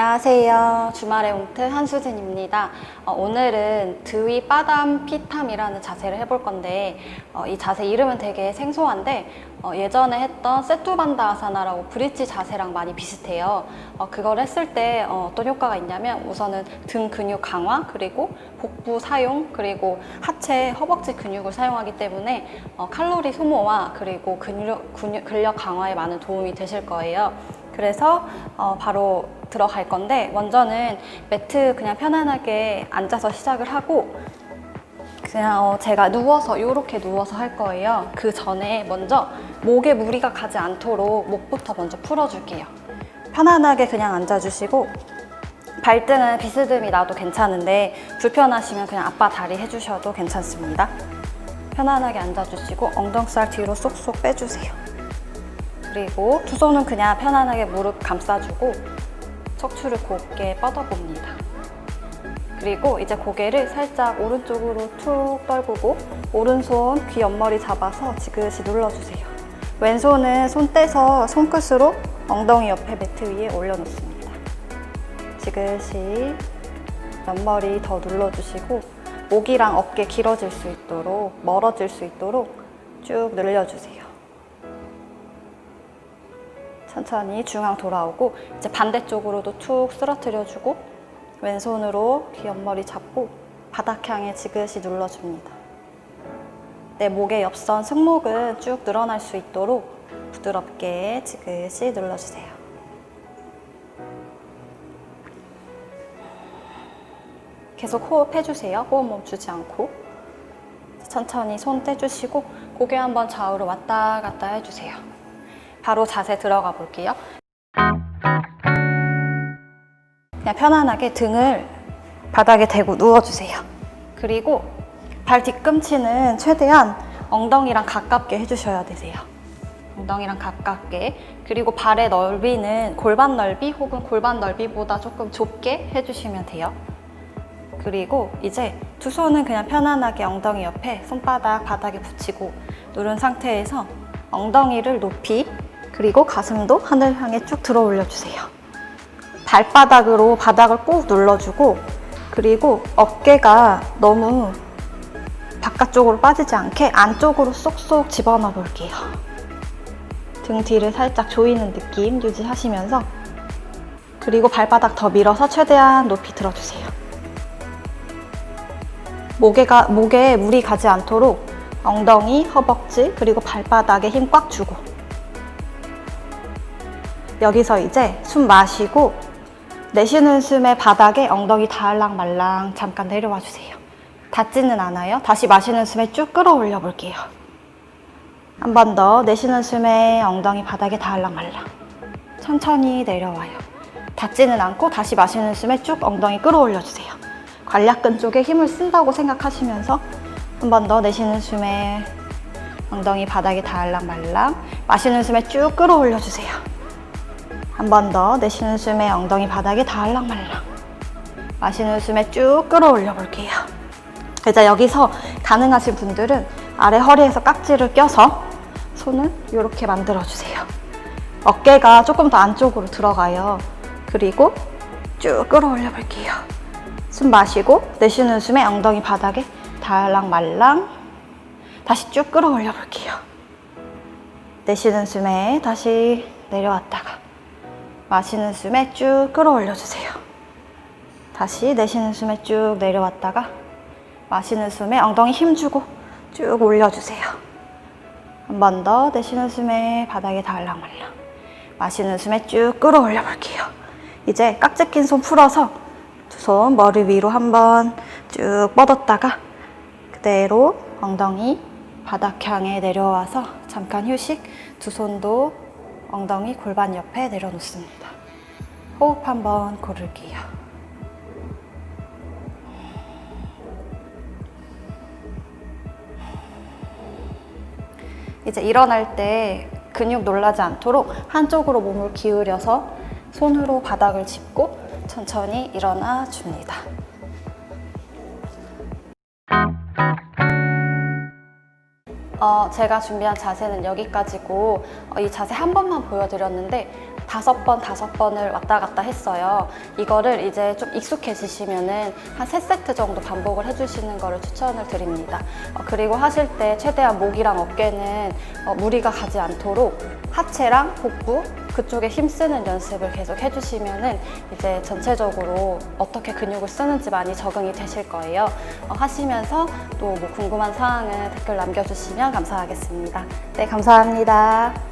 안녕하세요. 주말의 웅트 한수진입니다. 어, 오늘은 드위 빠담 피탐이라는 자세를 해볼 건데 어, 이 자세 이름은 되게 생소한데 어, 예전에 했던 세투반다 아사나라고 브릿지 자세랑 많이 비슷해요. 어, 그걸 했을 때 어, 떤 효과가 있냐면 우선은 등 근육 강화 그리고 복부 사용 그리고 하체 허벅지 근육을 사용하기 때문에 어, 칼로리 소모와 그리고 근육, 근력 강화에 많은 도움이 되실 거예요. 그래서 어, 바로 들어갈 건데 먼저는 매트 그냥 편안하게 앉아서 시작을 하고 그냥 어, 제가 누워서 이렇게 누워서 할 거예요. 그 전에 먼저 목에 무리가 가지 않도록 목부터 먼저 풀어줄게요. 편안하게 그냥 앉아주시고 발등은 비스듬히 놔도 괜찮은데 불편하시면 그냥 아빠 다리 해주셔도 괜찮습니다. 편안하게 앉아주시고 엉덩살 뒤로 쏙쏙 빼주세요. 그리고 두 손은 그냥 편안하게 무릎 감싸주고 척추를 곱게 뻗어봅니다. 그리고 이제 고개를 살짝 오른쪽으로 툭 떨구고 오른손 귀 옆머리 잡아서 지그시 눌러주세요. 왼손은 손 떼서 손끝으로 엉덩이 옆에 매트 위에 올려놓습니다. 지그시 옆머리 더 눌러주시고 목이랑 어깨 길어질 수 있도록 멀어질 수 있도록 쭉 늘려주세요. 천천히 중앙 돌아오고 이제 반대쪽으로도 툭 쓰러뜨려주고 왼손으로 귀 옆머리 잡고 바닥 향해 지그시 눌러줍니다. 내 목의 옆선 승모근 쭉 늘어날 수 있도록 부드럽게 지그시 눌러주세요. 계속 호흡 해주세요. 호흡 멈추지 않고 천천히 손 떼주시고 고개 한번 좌우로 왔다 갔다 해주세요. 바로 자세 들어가 볼게요. 그냥 편안하게 등을 바닥에 대고 누워주세요. 그리고 발 뒤꿈치는 최대한 엉덩이랑 가깝게 해주셔야 되세요. 엉덩이랑 가깝게. 그리고 발의 넓이는 골반 넓이 혹은 골반 넓이보다 조금 좁게 해주시면 돼요. 그리고 이제 두 손은 그냥 편안하게 엉덩이 옆에 손바닥 바닥에 붙이고 누른 상태에서 엉덩이를 높이 그리고 가슴도 하늘 향해 쭉 들어 올려주세요. 발바닥으로 바닥을 꾹 눌러주고 그리고 어깨가 너무 바깥쪽으로 빠지지 않게 안쪽으로 쏙쏙 집어넣어 볼게요. 등 뒤를 살짝 조이는 느낌 유지하시면서 그리고 발바닥 더 밀어서 최대한 높이 들어주세요. 목에가, 목에 물이 가지 않도록 엉덩이, 허벅지, 그리고 발바닥에 힘 꽉 주고 여기서 이제 숨 마시고 내쉬는 숨에 바닥에 엉덩이 닿을랑 말랑 잠깐 내려와 주세요. 닿지는 않아요. 다시 마시는 숨에 쭉 끌어올려 볼게요. 한 번 더 내쉬는 숨에 엉덩이 바닥에 닿을랑 말랑 천천히 내려와요. 닿지는 않고 다시 마시는 숨에 쭉 엉덩이 끌어올려 주세요. 관략근 쪽에 힘을 쓴다고 생각하시면서 한 번 더 내쉬는 숨에 엉덩이 바닥에 닿을랑 말랑 마시는 숨에 쭉 끌어올려 주세요. 한 번 더 내쉬는 숨에 엉덩이 바닥에 닿을랑 말랑 마시는 숨에 쭉 끌어올려 볼게요. 이제 여기서 가능하신 분들은 아래 허리에서 깍지를 껴서 손을 이렇게 만들어 주세요. 어깨가 조금 더 안쪽으로 들어가요. 그리고 쭉 끌어올려 볼게요. 숨 마시고 내쉬는 숨에 엉덩이 바닥에 닿을랑 말랑 다시 쭉 끌어올려 볼게요. 내쉬는 숨에 다시 내려왔다가 마시는 숨에 쭉 끌어올려 주세요. 다시 내쉬는 숨에 쭉 내려왔다가 마시는 숨에 엉덩이 힘주고 쭉 올려주세요. 한 번 더 내쉬는 숨에 바닥에 닿을랑 말랑 마시는 숨에 쭉 끌어올려 볼게요. 이제 깍지 낀 손 풀어서 두 손 머리 위로 한번 쭉 뻗었다가 그대로 엉덩이 바닥 향해 내려와서 잠깐 휴식 두 손도 엉덩이 골반 옆에 내려놓습니다. 호흡 한번 고를게요. 이제 일어날 때 근육 놀라지 않도록 한쪽으로 몸을 기울여서 손으로 바닥을 짚고 천천히 일어나 줍니다. 어, 제가 준비한 자세는 여기까지고 어, 이 자세 한 번만 보여드렸는데 다섯 번, 다섯 번을 왔다 갔다 했어요. 이거를 이제 좀 익숙해지시면은 한 세 세트 정도 반복을 해주시는 거를 추천을 드립니다. 어, 그리고 하실 때 최대한 목이랑 어깨는 어, 무리가 가지 않도록 하체랑 복부 그쪽에 힘쓰는 연습을 계속 해주시면은 이제 전체적으로 어떻게 근육을 쓰는지 많이 적응이 되실 거예요. 어, 하시면서 또 뭐 궁금한 사항은 댓글 남겨주시면 감사하겠습니다. 네, 감사합니다.